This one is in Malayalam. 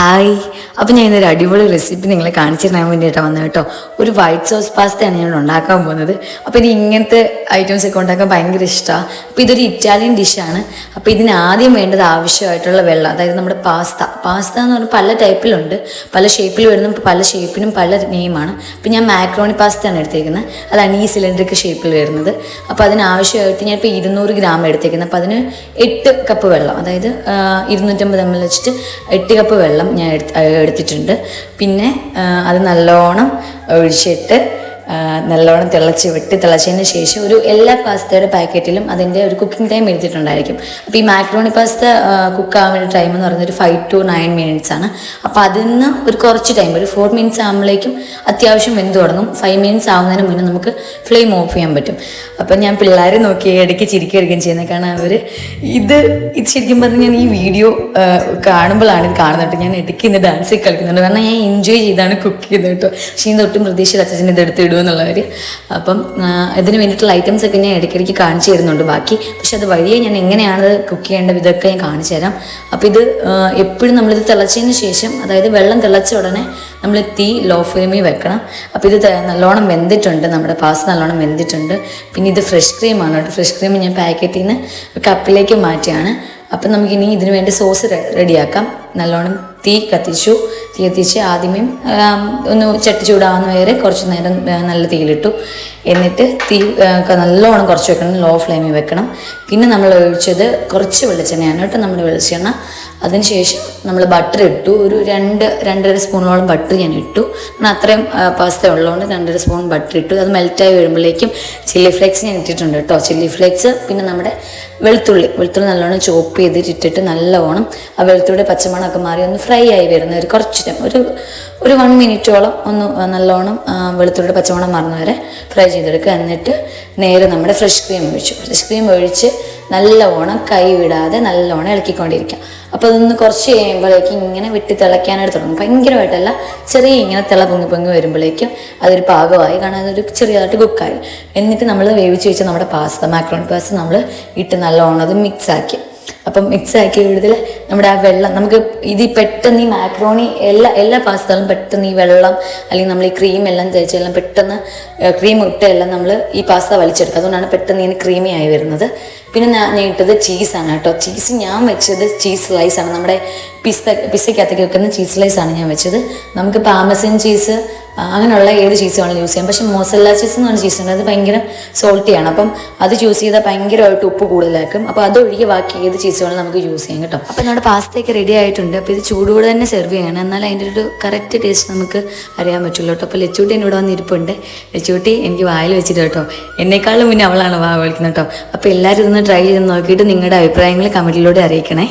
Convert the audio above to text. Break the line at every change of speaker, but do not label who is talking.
Hi. അപ്പം ഞാൻ ഇന്നൊരു അടിപൊളി റെസിപ്പി നിങ്ങളെ കാണിച്ചു തരാൻ വേണ്ടിയിട്ടാണ് വന്നത് കേട്ടോ. ഒരു വൈറ്റ് സോസ് പാസ്തയാണ് ഞാൻ ഉണ്ടാക്കാൻ പോകുന്നത്. അപ്പോൾ ഇത് ഇങ്ങനത്തെ ഐറ്റംസ് ഒക്കെ ഉണ്ടാക്കാൻ ഭയങ്കര ഇഷ്ടമാണ് അപ്പോൾ ഇതൊരു ഇറ്റാലിയൻ ഡിഷാണ് അപ്പോൾ ഇതിന് ആദ്യം വേണ്ടത് ആവശ്യമായിട്ടുള്ള വെള്ളം അതായത് നമ്മുടെ പാസ്ത പാസ്ത എന്ന് പറഞ്ഞാൽ പല ടൈപ്പിലുണ്ട് പല ഷേപ്പിൽ വരുന്ന പല ഷേപ്പിനും പല നെയിമാണ് അപ്പോൾ ഞാൻ മാക്രോണി പാസ്തയാണ് എടുത്തേക്കുന്നത് അതാണ് ഈ സിലിണ്ടറിക്ക് ഷേപ്പിൽ വരുന്നത്. അപ്പോൾ അതിനാവശ്യമായിട്ട് ഞാൻ ഇപ്പോൾ ഇരുന്നൂറ് ഗ്രാം എടുത്തേക്കുന്നത് അപ്പോൾ അതിന് എട്ട് കപ്പ് വെള്ളം അതായത് ഇരുന്നൂറ്റമ്പത് എം എൽ വെച്ചിട്ട് എട്ട് കപ്പ് വെള്ളം ഞാൻ എടുത്ത് എടുത്തിട്ടുണ്ട്. പിന്നെ അത് നല്ലോണം ഒഴിച്ചിട്ട് നല്ലോണം തിളച്ച് വിട്ട് തിളച്ചതിന് ശേഷം ഒരു എല്ലാ പാസ്തയുടെ പാക്കറ്റിലും അതിന്റെ ഒരു കുക്കിംഗ് ടൈം എടുത്തിട്ടുണ്ടായിരിക്കും. അപ്പോൾ ഈ മാക്രോണി പാസ്ത കുക്ക് ആവാൻ വേണ്ടി ടൈം എന്ന് പറയുന്നത് ഒരു ഫൈവ് ടു നയൻ മിനിറ്റ്സ് ആണ്. അപ്പോൾ അതിൽ നിന്ന് ഒരു കുറച്ച് ടൈം ഒരു ഫോർ മിനിറ്റ്സ് ആകുമ്പോഴേക്കും അത്യാവശ്യം വെന്ത് തുടങ്ങും. ഫൈവ് മിനിറ്റ്സ് ആവുന്നതിന് മുന്നേ നമുക്ക് ഫ്ലെയിം ഓഫ് ചെയ്യാൻ പറ്റും. അപ്പം ഞാൻ പിള്ളേരെ നോക്കി ഇടയ്ക്ക് ചിരിക്കുകയായിരിക്കും ചെയ്യുന്നത്. കാരണം അവർ ഇത് ഇത് ശരിക്കും പറഞ്ഞാൽ ഞാൻ ഈ വീഡിയോ കാണുമ്പോഴാണ് ഇത് കാണുന്നത് ഞാൻ ഇടയ്ക്ക് ഇന്ന് ഡാൻസ് കളിക്കുന്നുണ്ട്. കാരണം ഞാൻ എൻജോയ് ചെയ്താണ് കുക്ക് ചെയ്യുന്നത് കേട്ടോ. പക്ഷേ ഇന്ന് ഒട്ടും പ്രതീക്ഷയിൽ അച്ഛൻ ഇത് എടുത്ത് കാര്യം. അപ്പം ഇതിന് വേണ്ടിയിട്ടുള്ള ഐറ്റംസ് ഒക്കെ ഞാൻ ഇടയ്ക്കിടയ്ക്ക് കാണിച്ചു തരുന്നുണ്ട് ബാക്കി. പക്ഷെ അത് വഴിയെ ഞാൻ എങ്ങനെയാണ് കുക്ക് ചെയ്യേണ്ടത് ഇതൊക്കെ ഞാൻ കാണിച്ചു തരാം. അപ്പോൾ ഇത് എപ്പോഴും നമ്മളിത് തിളച്ചതിന് ശേഷം അതായത് വെള്ളം തിളച്ച ഉടനെ നമ്മൾ തീ ലോ ഫ്ലെയിമിൽ വെക്കണം. അപ്പോൾ ഇത് നല്ലോണം വെന്തിട്ടുണ്ട്. നമ്മുടെ പാസ് നല്ലോണം വെന്തിട്ടുണ്ട്. പിന്നെ ഇത് ഫ്രഷ് ക്രീമാണ് കേട്ടോ. ഫ്രഷ് ക്രീം ഞാൻ പാക്കറ്റിൽ നിന്ന് കപ്പിലേക്ക് മാറ്റിയാണ്. അപ്പം നമുക്കിനി ഇതിനു വേണ്ടി സോസ് റെഡിയാക്കാം നല്ലോണം തീ കത്തിച്ചു. തീ കത്തിച്ച് ആദ്യമേ ഒന്ന് ചട്ടി ചൂടാവുന്ന വരെ കുറച്ച് നേരം നല്ല തീയിലിട്ടു. എന്നിട്ട് തീ നല്ലോണം കുറച്ച് വെക്കണം ലോ ഫ്ലെയിമിൽ വെക്കണം. പിന്നെ നമ്മൾ ഒഴിച്ചത് കുറച്ച് വെളിച്ചെണ്ണയാണ് കേട്ടോ നമ്മൾ വെളിച്ചെണ്ണ. അതിനുശേഷം നമ്മൾ ബട്ടർ ഇട്ടു. ഒരു രണ്ട് രണ്ടര സ്പൂണോളം ബട്ടർ ഞാൻ ഇട്ടു. കാരണം അത്രയും പാസ്ത ഉള്ളതുകൊണ്ട് രണ്ടര സ്പൂൺ ബട്ടർ ഇട്ടു. അത് മെൽറ്റായി വരുമ്പോഴേക്കും ചില്ലി ഫ്ലേക്സ് ഞാൻ ഇട്ടിട്ടുണ്ട് കേട്ടോ. ചില്ലി ഫ്ലേക്സ് പിന്നെ നമ്മുടെ വെളുത്തുള്ളി. വെളുത്തുള്ളി നല്ലോണം ചോപ്പ് ചെയ്തിട്ട് ഇട്ടിട്ട് നല്ലവണ്ണം ആ വെളുത്തുള്ളി പച്ചമണമൊക്കെ മാറി ഒന്ന് ഫ്രൈ ആയി വരുന്ന ഒരു കുറച്ച് ടൈം ഒരു ഒരു വൺ മിനിറ്റോളം ഒന്ന് നല്ലോണം വെളുത്തുള്ളിയുടെ പച്ചമണം മറന്നു വരെ ഫ്രൈ ചെയ്തെടുക്കുക. എന്നിട്ട് നേരെ നമ്മുടെ ഫ്രഷ് ക്രീം ഒഴിച്ചു. ഫ്രഷ് ക്രീം ഒഴിച്ച് നല്ലവണ്ണം കൈ വിടാതെ നല്ലവണ്ണം ഇളക്കിക്കൊണ്ടിരിക്കുക. അപ്പോൾ അതൊന്ന് കുറച്ച് കഴിയുമ്പോഴേക്കും ഇങ്ങനെ വിട്ടി തിളയ്ക്കാനായിട്ട് തുടങ്ങും. ഭയങ്കരമായിട്ടല്ല ചെറിയ ഇങ്ങനെ തിള പൊങ്ങി പൊങ്ങി വരുമ്പോഴേക്കും അതൊരു പാകമായി കാരണം അതൊരു ചെറിയതായിട്ട് കുക്കായി. എന്നിട്ട് നമ്മൾ വേവിച്ച് വെച്ച നമ്മുടെ പാസ്ത മാക്രോൺ പാസ്ത നമ്മൾ ഇട്ട് നല്ലവണ്ണം അത് മിക്സ് ആക്കി. അപ്പം മിക്സ് ആക്കി കൂടുതൽ നമ്മുടെ ആ വെള്ളം നമുക്ക് ഇത് പെട്ടെന്ന് ഈ മാക്രോണി എല്ലാ എല്ലാ പാസ്തകളും പെട്ടെന്ന് ഈ വെള്ളം അല്ലെങ്കിൽ നമ്മൾ ഈ ക്രീം എല്ലാം തേച്ചെല്ലാം പെട്ടെന്ന് ക്രീം ഇട്ടെല്ലാം നമ്മൾ ഈ പാസ്ത വലിച്ചെടുക്കുക. അതുകൊണ്ടാണ് പെട്ടെന്ന് ഇങ്ങനെ ക്രീമി ആയി വരുന്നത്. പിന്നെ ഞാൻ ഞാൻ ഇട്ടത് ചീസാണ് കേട്ടോ. ചീസ് ഞാൻ വെച്ചത് ചീസ് സ്ലൈസ് ആണ്. നമ്മുടെ പിസ്ത പിസ്തയ്ക്കകത്തേക്ക് വെക്കുന്ന ചീസ് സ്ലൈസ് ആണ് ഞാൻ വെച്ചത്. നമുക്ക് പാമസിൻ ചീസ് അങ്ങനെയുള്ള ഏത് ചീസ് വേണമെങ്കിലും യൂസ് ചെയ്യാം. പക്ഷെ മൊസല്ല ചീസ് എന്ന് പറഞ്ഞ ചീസ് ഉണ്ട്. അത് ഭയങ്കര സോൾട്ടിയാണ് അപ്പം അത് ചൂസ് ചെയ്താൽ ഭയങ്കരമായിട്ട് ഉപ്പ് കൂടുതലാക്കും. അപ്പോൾ അതൊഴികെ ബാക്കി ഏത് ചീസ് വേണമെങ്കിലും നമുക്ക് യൂസ് ചെയ്യാം കേട്ടോ. അപ്പോൾ നമ്മുടെ പാസ്തയൊക്കെ റെഡി ആയിട്ടുണ്ട്. അപ്പോൾ ഇത് ചൂടോടെ തന്നെ സെർവ് ചെയ്യണം. എന്നാൽ അതിന്റെ ഒരു കറക്റ്റ് ടേസ്റ്റ് നമുക്ക് അറിയാൻ പറ്റുള്ളൂ കേട്ടോ. അപ്പോൾ ലച്ചൂട്ടി എന്നോട് വന്ന് ഇരിപ്പുണ്ട് ലച്ചൂട്ടി എനിക്ക് വായിൽ വെച്ചിട്ട് കേട്ടോ. എന്നെക്കാളും മുന്നേ അവളാണ് വാ വിളിക്കുന്നത് കേട്ടോ. അപ്പോൾ എല്ലാവരും ഇതൊന്ന് ട്രൈ ചെയ്ത് നോക്കിയിട്ട് നിങ്ങളുടെ അഭിപ്രായങ്ങൾ കമന്റിലൂടെ അറിയിക്കണേ.